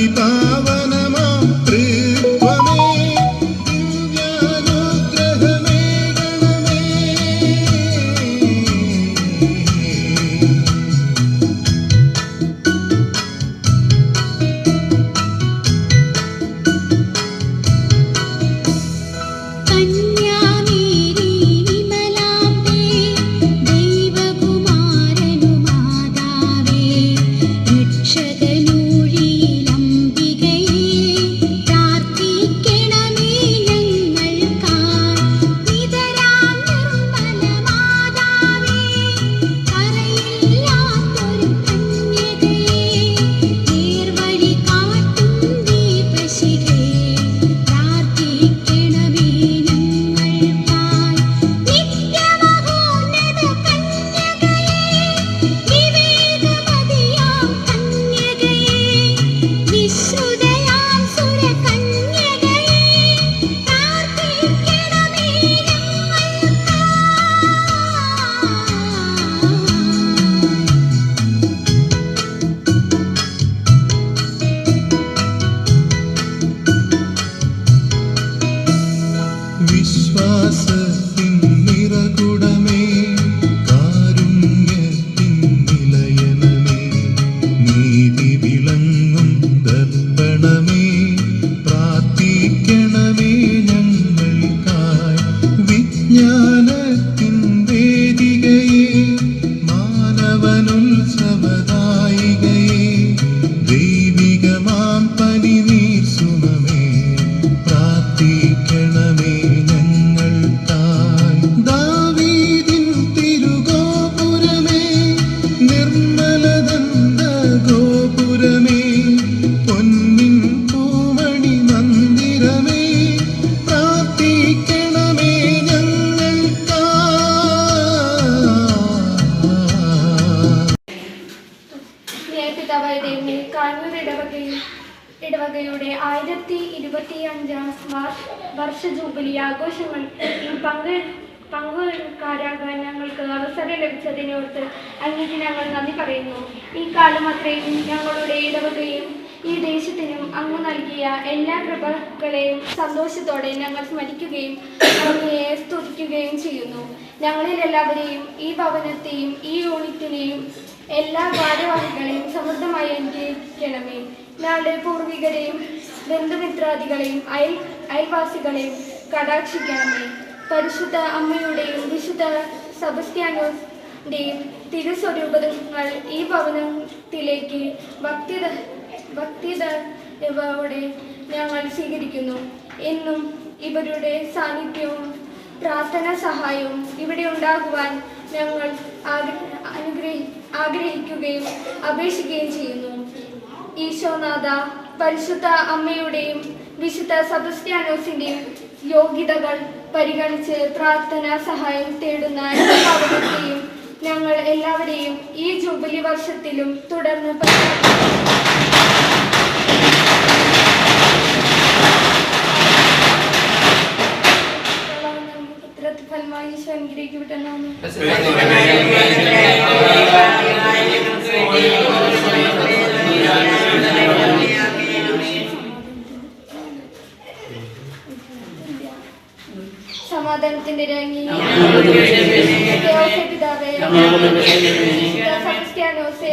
Curitiba ഞങ്ങൾക്കായി പിതാവായ ദൈവമേ കാഞ്ഞൂർ ഇടവകയിൽ ഇടവകയുടെ ആയിരത്തി ഇരുപത്തി അഞ്ചാം വർഷ ജൂബിലി ആഘോഷങ്ങൾ പങ്കെ പങ്കുകാരാകാൻ ഞങ്ങൾക്ക് അവസരം ലഭിച്ചതിനോർത്ത് അങ്ങേക്ക് ഞങ്ങൾ നന്ദി പറയുന്നു. ഈ കാലം അത്രയും ഞങ്ങളുടെ ഇടവകയും ഈ ദേശത്തിനും അങ്ങ് നൽകിയ എല്ലാ കൃപകളെയും സന്തോഷത്തോടെ ഞങ്ങൾ സ്മരിക്കുകയും അങ്ങയെ സ്തുതിക്കുകയും ചെയ്യുന്നു. ഞങ്ങളിൽ എല്ലാവരെയും ഈ ഭവനത്തെയും ഈ യൂണിറ്റിനെയും എല്ലാ ഭാരവാഹികളെയും സമൃദ്ധമായി അനുഗ്രഹിക്കണമേ. നാളെ പൂർവികരെയും ബന്ധുമിത്രാദികളെയും അയൽ അയൽവാസികളെയും കടാക്ഷിക്കണമേ. പരിശുദ്ധ അമ്മയുടെയും വിശുദ്ധ സബസ്ത്യാനോന്റെയും തിരുസ്വരൂപങ്ങൾ ഈ ഭവനത്തിലേക്ക് ഭക്തിത ഭക്തിയോടെ ഞങ്ങൾ സ്വീകരിക്കുന്നു. എന്നും ഇവരുടെ സാന്നിധ്യവും പ്രാർത്ഥന സഹായവും ഇവിടെ ഉണ്ടാകുവാൻ ഞങ്ങൾ ആഗ്രഹിക്കുകയും അപേക്ഷിക്കുകയും ചെയ്യുന്നു. ഈശോനാഥ പരിശുദ്ധ അമ്മയുടെയും വിശുദ്ധ സബസ്ത്യാനോസിന്റെയും യോഗ്യതകൾ പരിഗണിച്ച് പ്രാർത്ഥന സഹായം തേടുന്ന ഞങ്ങൾ എല്ലാവരെയും ഈ ജൂബിലി വർഷത്തിലും തുടർന്ന് പുത്രത്തിൽ ഫലമായി ഈശോ അനുഗ്രഹിക്കപ്പെട്ടെന്നാണ് സമാധാനത്തിന്റെ രാജ്ഞി ദേവസ്വ പിതാവേ സബസ്ത്യാനോസേ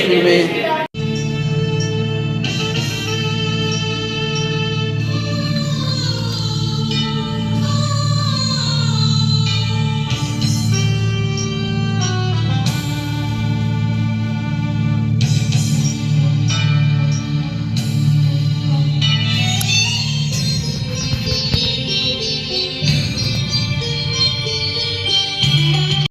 പിതാവേ